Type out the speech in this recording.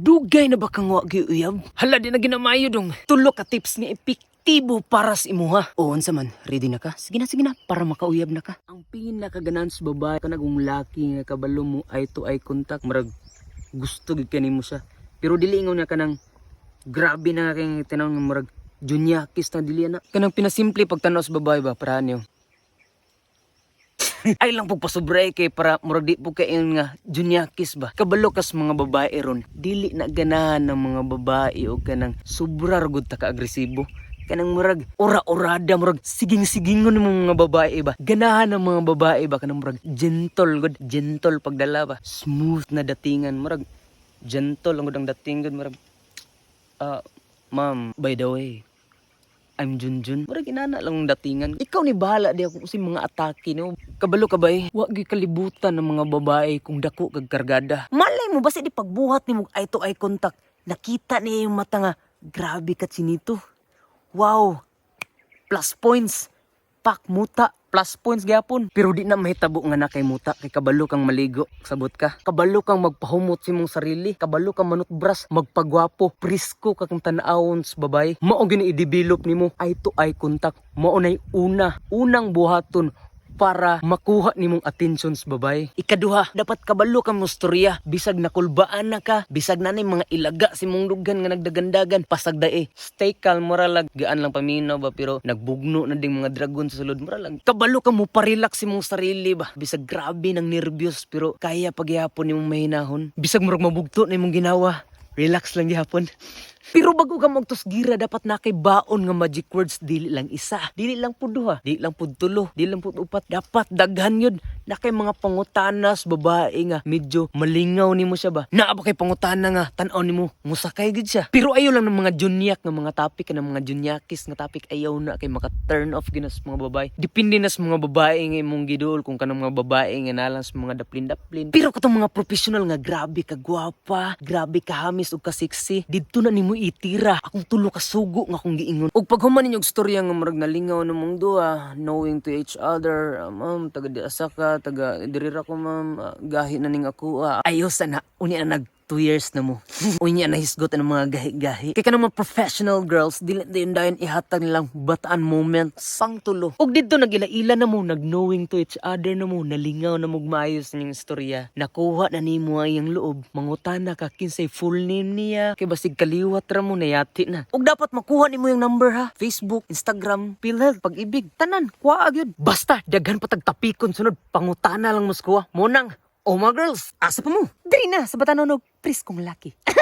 Dugay na ba kang wa uyab? Hala di na ginamayo dong. Tulo ka tips nga epektibo para sa imuha. Oo, unsa man, ready na ka? Sige na, sige na, para makauyab na ka. Ang pinakaganan sa babae kanagong laki nga kabalo mo eye to eye contact, marag gusto gid kanimo siya. Pero dili ingon na kanang grabe na nga kay tanaw nga murag junyakis na dili na. Kanang pinasimple pagtanaw sa babae ba para niyo. ay lang pagpasobray kay para murag di po kay nga junyakis ba? Kabalo kas mga babae ron. Dili na ganahan ng mga babae o kanang sobra rugod ta ka agresibo kanang murag ora-orada murag siging-sigingon ng mga babae ba? Ganahan ng mga babae ba? Kanang murag gentle good gentle pagdala ba? Smooth na datingan murag gentle ang gud dating gud murag ah ma'am by the way I'm Junjun. Mura ginana lang ang datingan. Ikaw ni bahala di ako kasi mga atake no. Kabalo ka ba eh? Wa gyud kalibutan ng mga babae kung dako kag kargada. Malay mo basi di pagbuhat ni mo eye to eye contact. Nakita niya yung mata nga grabe ka chinito. Wow. Plus points. Pak muta plus points gyapon. Pero di na mahitabo nga na kay muta kay kabalo kang maligo. Sabot ka. Kabalo kang magpahumot sa imong sarili. Kabalo kang manutbras, magpagwapo, prisko ka kang tanawon sa babay. Mao gini i-develop nimo eye to eye contact. Mao nay una, unang buhaton para makuha nimong atensyon sa babay. Ikaduha, dapat kabalo ka mo storya. Bisag nakulbaan na ka, bisag na mga ilaga si mong dugan nga nagdagandagan. Pasag dae, stay calm, moralag. Gaan lang paminaw ba, pero nagbugno na ding mga dragon sa sulod. Moralag, kabalo ka mo parelax si mong sarili ba. Bisag grabe ng nervyos, pero kaya pagyapon nimong mahinahon. Bisag murag mabugto na imong ginawa. Relax lang gihapon. Pero bago ka magtusgira, dapat na kay baon nga magic words, dili lang isa. Dili lang pud duha, dili lang pud tulo, dili lang pud upat. Dapat daghan yun. Na kay mga pangutanas, babae nga, medyo malingaw nimo siya ba? Naa ba kay pangutana nga, tanaw nimo, musakay gid siya. Pero ayaw lang ng mga junyak nga mga topic, ng mga junyakis nga topic, ayaw na kay maka turn off ginas mga babae. Depende na sa mga babae nga imong gidol, kung kanang mga babae nga nalang sa mga daplin-daplin. Pero katong mga professional nga, grabe ka gwapa, grabe ka hamis ug ka sexy, didto na nimo itira. Akong tulo ka sugo nga akong giingon. Ug pag human ninyong storya nga murag nalingaw na mong duha, knowing to each other, ah, ma'am, taga di asa ka, taga dirira ko ma'am, ah, gahi na ning ako. Ah. Ayos na, unya na nag two years na mo. Unya na hisgot ang mga gahi-gahi. Kaya ka naman professional girls, dili din dayon ihatag nilang bataan moment sang tulo. Ug dito nagila-ila na mo, nag-knowing to each other na mo, nalingaw na mo maayos ning istorya. Nakuha na nimo ang loob, mangutana ka kinsay full name niya, kay basig kaliwat ra mo nayati na. Ug dapat makuha nimo yung number ha. Facebook, Instagram, PhilHealth, pag-ibig, tanan, kuha gyud. Basta daghan pa tagtapikon sunod, pangutana lang mo sa kuha. Monang, Oh mga girls, asa pa mo? Diri na, sa Batanonog, pris kong laki.